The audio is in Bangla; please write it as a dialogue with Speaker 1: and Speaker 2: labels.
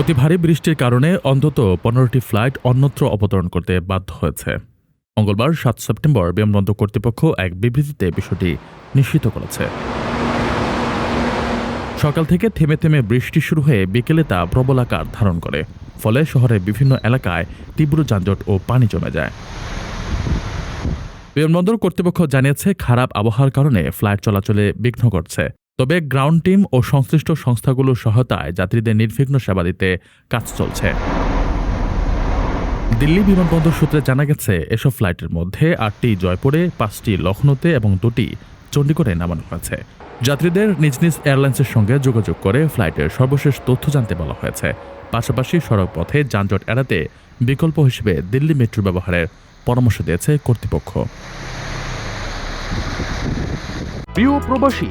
Speaker 1: অতি ভারী বৃষ্টির কারণে অন্তত পনেরোটি ফ্লাইট অন্যত্র অবতরণ করতে বাধ্য হয়েছে। মঙ্গলবার সাত সেপ্টেম্বর বিমানবন্দর কর্তৃপক্ষ এক বিবৃতিতে বিষয়টি নিশ্চিত করেছে। সকাল থেকে থেমে থেমে বৃষ্টি শুরু হয়ে বিকেলে তা প্রবল আকার ধারণ করে, ফলে শহরের বিভিন্ন এলাকায় তীব্র যানজট ও পানি জমে যায়। বিমানবন্দর কর্তৃপক্ষ জানিয়েছে, খারাপ আবহাওয়ার কারণে ফ্লাইট চলাচলে বিঘ্ন ঘটছে। তবে গ্রাউন্ড টিম ও সংশ্লিষ্ট সংস্থাগুলোর সহায়তায় যাত্রীদের নির্বিঘ্ন সেবা দিতে কাজ চলছে। দিল্লি বিমানবন্দর সূত্রে জানা গেছে, এসব ফ্লাইটের মধ্যে আটটি জয়পুরে, পাঁচটি লখনৌতে এবং দুটি চণ্ডীগড়ে নামানো হয়েছে। যাত্রীদের নিজ নিজ এয়ারলাইন্সের সঙ্গে যোগাযোগ করে ফ্লাইটের সর্বশেষ তথ্য জানতে বলা হয়েছে। পাশাপাশি সড়ক পথে যানজট এড়াতে বিকল্প হিসেবে দিল্লি মেট্রো ব্যবহারের পরামর্শ দিয়েছে কর্তৃপক্ষ।
Speaker 2: প্রিয় প্রবাসী